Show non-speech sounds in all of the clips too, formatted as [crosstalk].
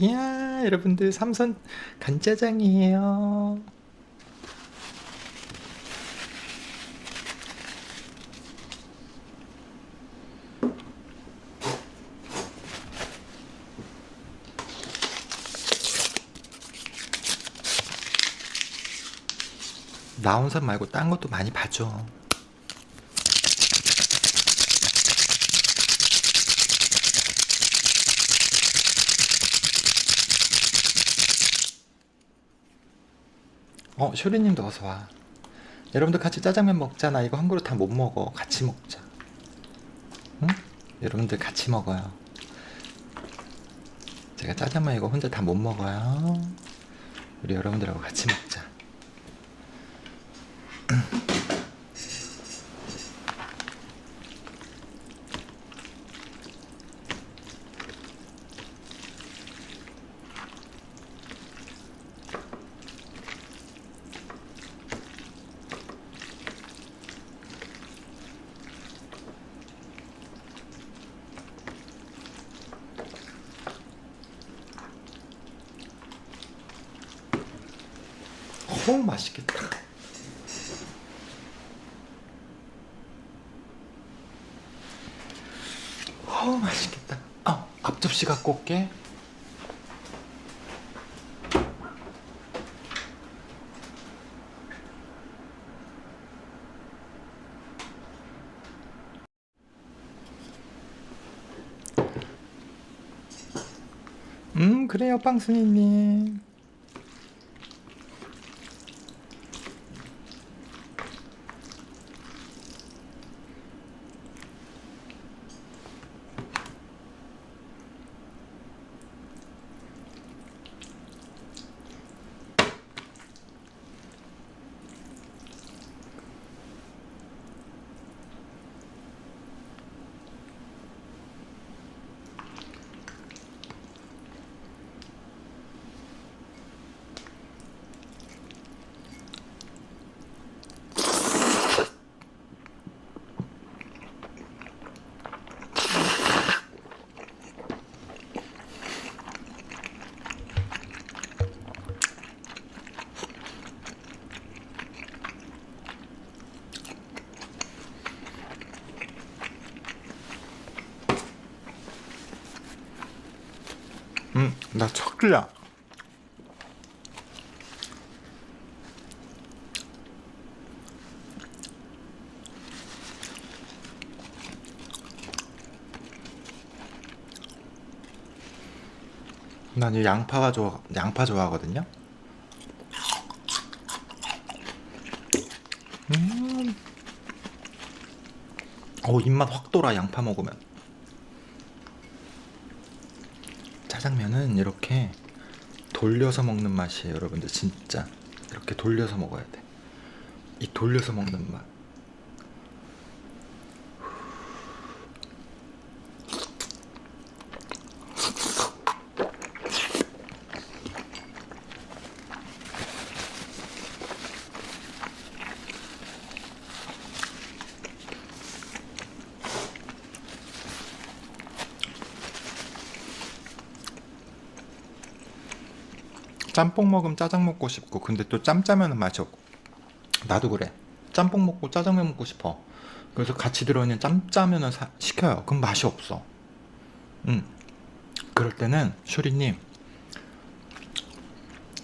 이야, 여러분들 삼선 간짜장이에요. 나온 선 말고 딴 것도 많이 봐줘. 어, 쇼리님도 어서 와. 여러분들 같이 짜장면 먹잖아. 이거 한 그릇 다 못 먹어. 같이 먹자. 응? 여러분들 같이 먹어요. 제가 짜장면 이거 혼자 다 못 먹어요. 우리 여러분들하고 같이 먹자. 어우 맛있겠다. 어우 맛있겠다. 아 앞접시 갖고 올게. 음 그래요 빵순이님. 음, 나 척들야. 난이 양파가 좋아, 양파 좋아하거든요. 음, 오 입맛 확 돌아 양파 먹으면. 짜장면은 이렇게 돌려서 먹는 맛이에요, 여러분들 진짜 이렇게 돌려서 먹어야 돼. 이 돌려서 먹는 맛. 짬뽕 먹으면 짜장 먹고 싶고 근데 또 짬 짜면은 맛이 없고. 나도 그래. 짬뽕 먹고 짜장면 먹고 싶어. 그래서 같이 들어있는 짬 짜면을 사- 시켜요. 그럼 맛이 없어. 음. 그럴 때는 쇼리님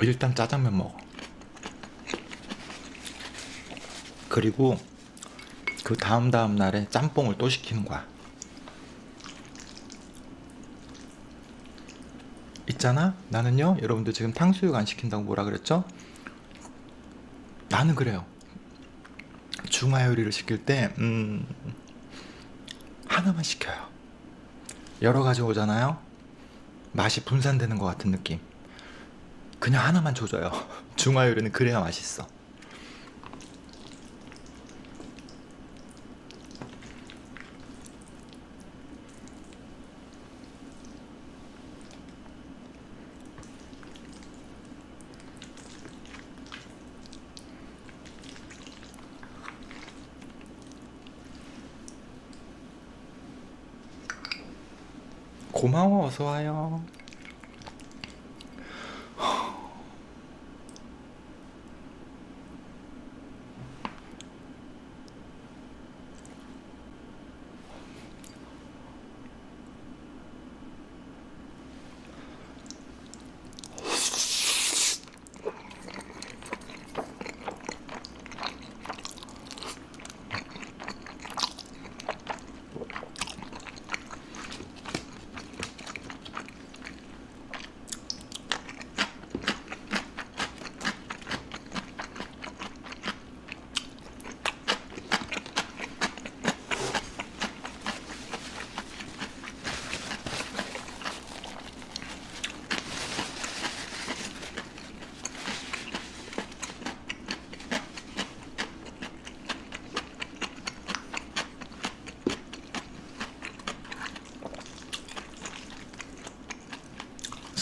일단 짜장면 먹어. 그리고 그 다음 다음 날에 짬뽕을 또 시키는 거야 있잖아? 나는요? 여러분들 지금 탕수육 안 시킨다고 뭐라 그랬죠? 나는 그래요. 중화 요리를 시킬 때 음, 하나만 시켜요. 여러 가지 오잖아요? 맛이 분산되는 것 같은 느낌. 그냥 하나만 줘줘요. [laughs] 중화 요리는 그래야 맛있어 고마워 어서 와요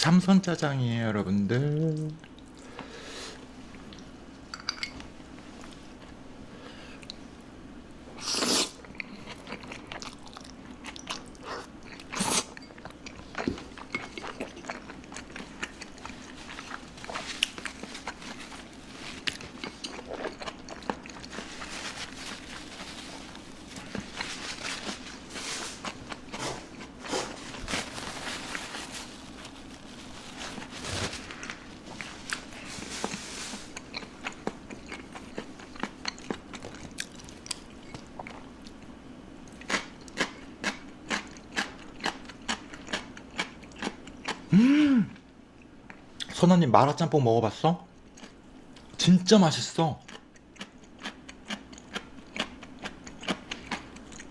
삼선 짜장이에요, 여러분들. 선아님 마라짬뽕 먹어봤어? 진짜 맛있어.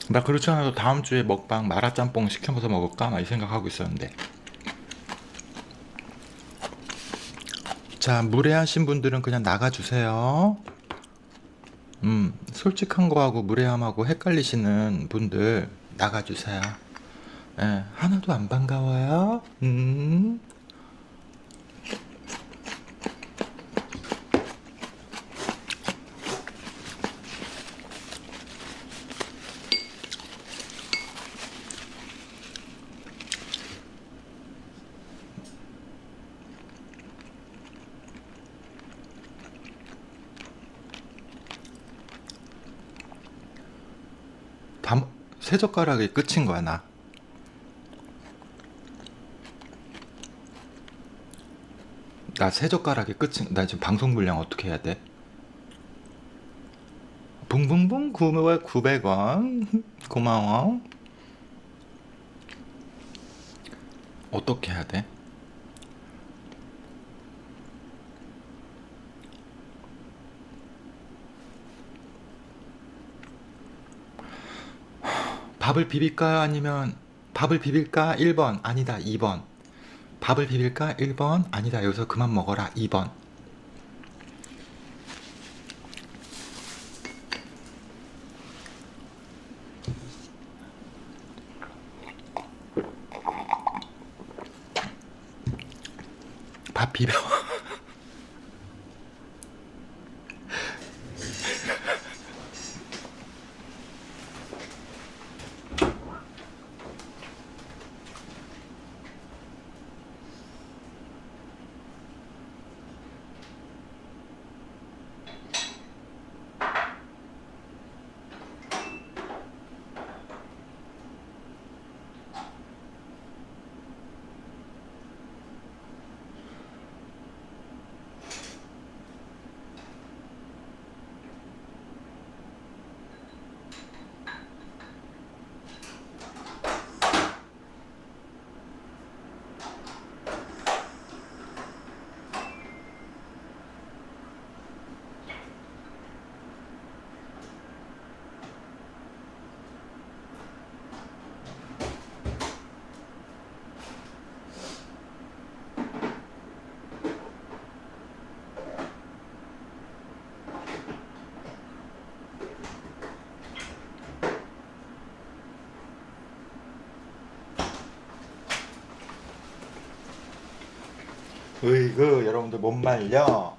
나 그렇지 않아도 다음 주에 먹방 마라짬뽕 시켜서 먹을까? 막 이 생각하고 있었는데. 자, 무례하신 분들은 그냥 나가주세요. 음, 솔직한 거하고 무례함하고 헷갈리시는 분들 나가주세요. 예, 하나도 안 반가워요. 음. 다, 세 젓가락이 끝인 거야, 나. 나 세 젓가락이 끝인, 나 지금 방송 분량 어떻게 해야 돼? 붕붕붕 900, 900원. 고마워. 어떻게 해야 돼? 밥을 비빌까요? 아니면 밥을 비빌까? 1번. 아니다. 2번. 밥을 비빌까? 1번. 아니다. 여기서 그만 먹어라. 2번. 밥 비벼. 으이그 여러분들 못 말려.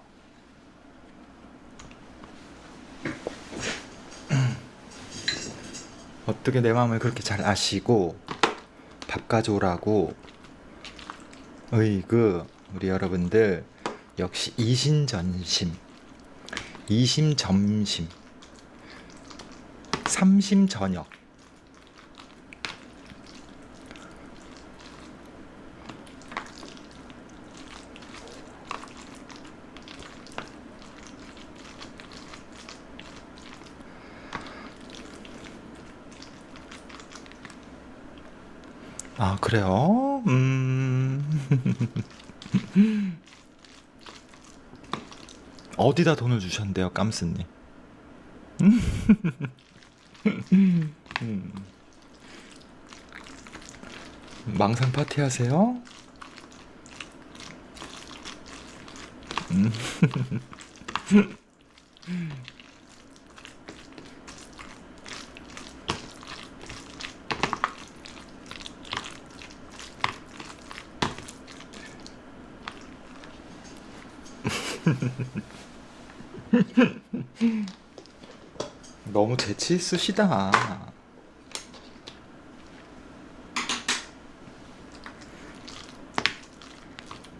[clears throat] 어떻게 내 마음을 그렇게 잘 아시고 밥 가져오라고. 으이그 우리 여러분들 역시 이신전심. 이심점심. 삼심저녁 아 그래요? 음 [laughs] 어디다 돈을 주셨는데요, 깜스님? 음. 망상 파티 하세요? 음. [laughs] [laughs] 너무 재치 있으시다.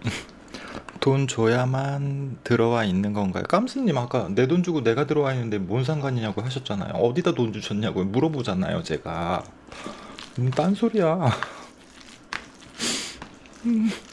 [laughs] 돈 줘야만 들어와 있는 건가요? 깜스님 아까 내 돈 주고 내가 들어와 있는데 뭔 상관이냐고 하셨잖아요. 어디다 돈 주셨냐고 물어보잖아요, 제가. 음, 딴 소리야. [laughs]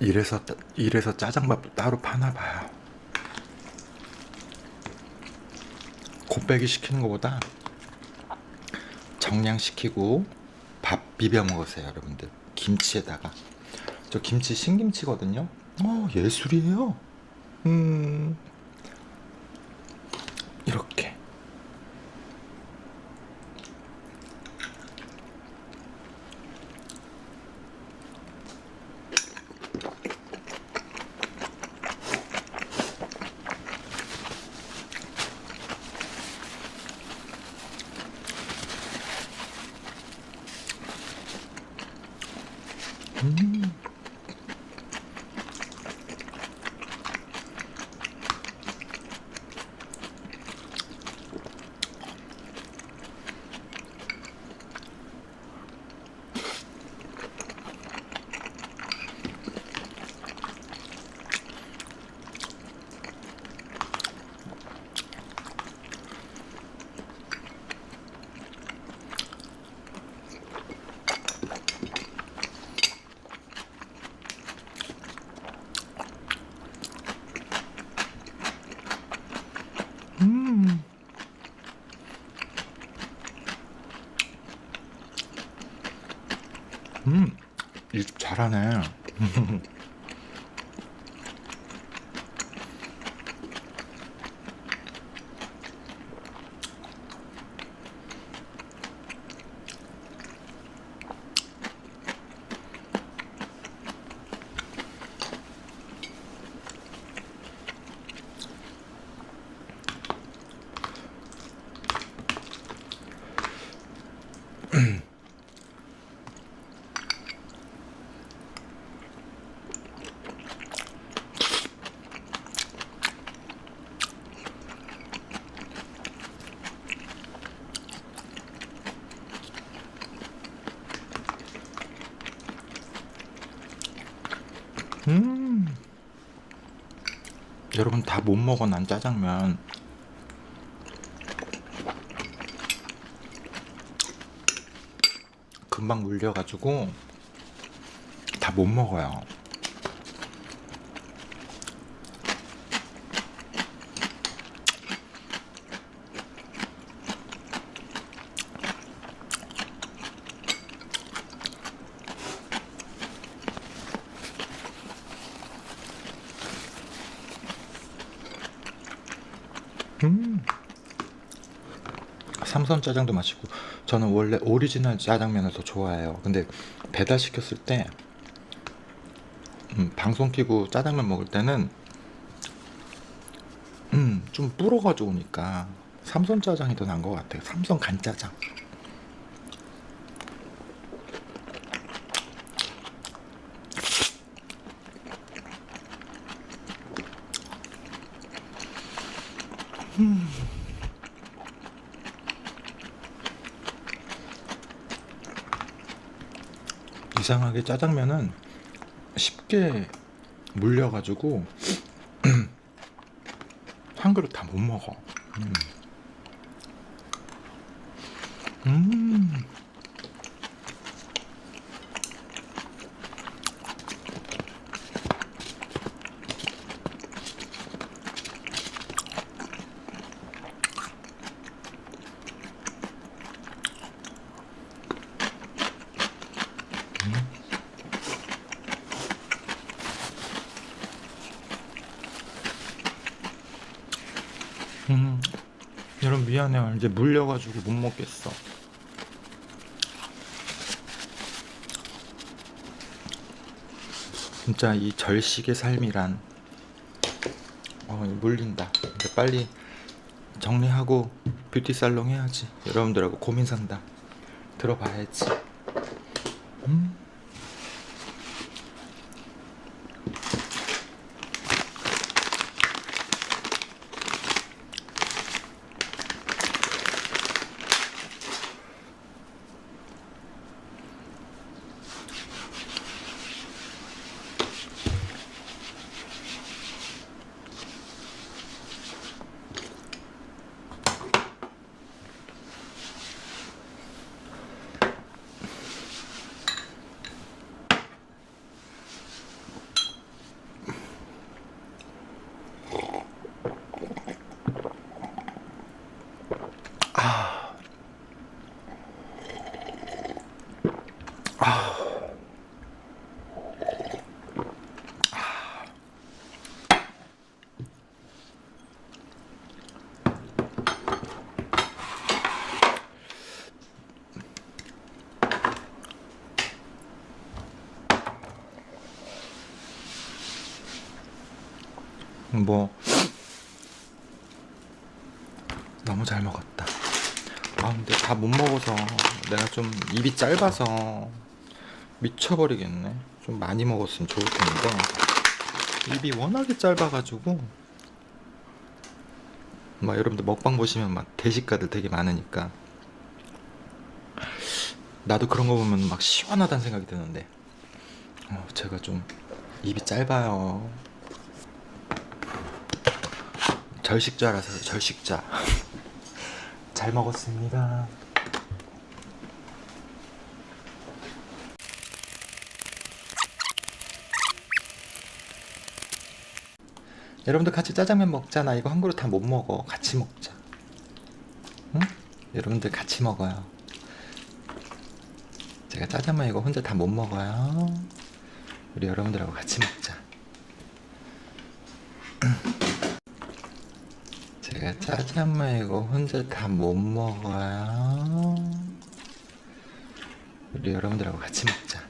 이래서 따- 이래서 짜장밥도 따로 파나 봐요. 곱빼기 시키는 것보다 정량 시키고 밥 비벼 먹으세요, 여러분들. 김치에다가. 저 김치 신김치거든요. 어, 예술이에요. 음. 이렇게. 음. 이 집 잘하네. [laughs] 음. 여러분 다 못 먹어 난 짜장면. 금방 물려가지고 다 못 먹어요. 삼선 짜장도 맛있고 저는 원래 오리지널 짜장면을 더 좋아해요. 근데 배달 시켰을 때 음, 방송 키고 짜장면 먹을 때는 음, 좀 불어가지고 오니까 삼선 짜장이 더 나은 것 같아요. 삼선 간짜장. 이상하게 짜장면은 쉽게 물려가지고 [clears throat] 한 그릇 다 못 먹어. 음. 음. 음. 여러분 미안해요. 이제 물려가지고 못 먹겠어. 진짜 이 절식의 삶이란 어, 물린다. 이제 빨리 정리하고 뷰티 살롱 해야지. 여러분들하고 고민 상담 들어봐야지. 음. 뭐 너무 잘 먹었다. 아 근데 다 못 먹어서 내가 좀 입이 짧아서 미쳐버리겠네. 좀 많이 먹었으면 좋을 텐데 입이 워낙에 짧아가지고 막 여러분들 먹방 보시면 막 대식가들 되게 많으니까 나도 그런 거 보면 막 시원하다는 생각이 드는데 어, 제가 좀 입이 짧아요. 절식자라서 절식자. [laughs] 잘 먹었습니다. 여러분들 같이 짜장면 먹잖아. 이거 한 그릇 다 못 먹어. 같이 먹자. 응? 여러분들 같이 먹어요. 제가 짜장면 이거 혼자 다 못 먹어요. 우리 여러분들하고 같이 먹자. 제가 짜장면 이거 혼자 다 못 먹어요. 우리 여러분들하고 같이 먹자.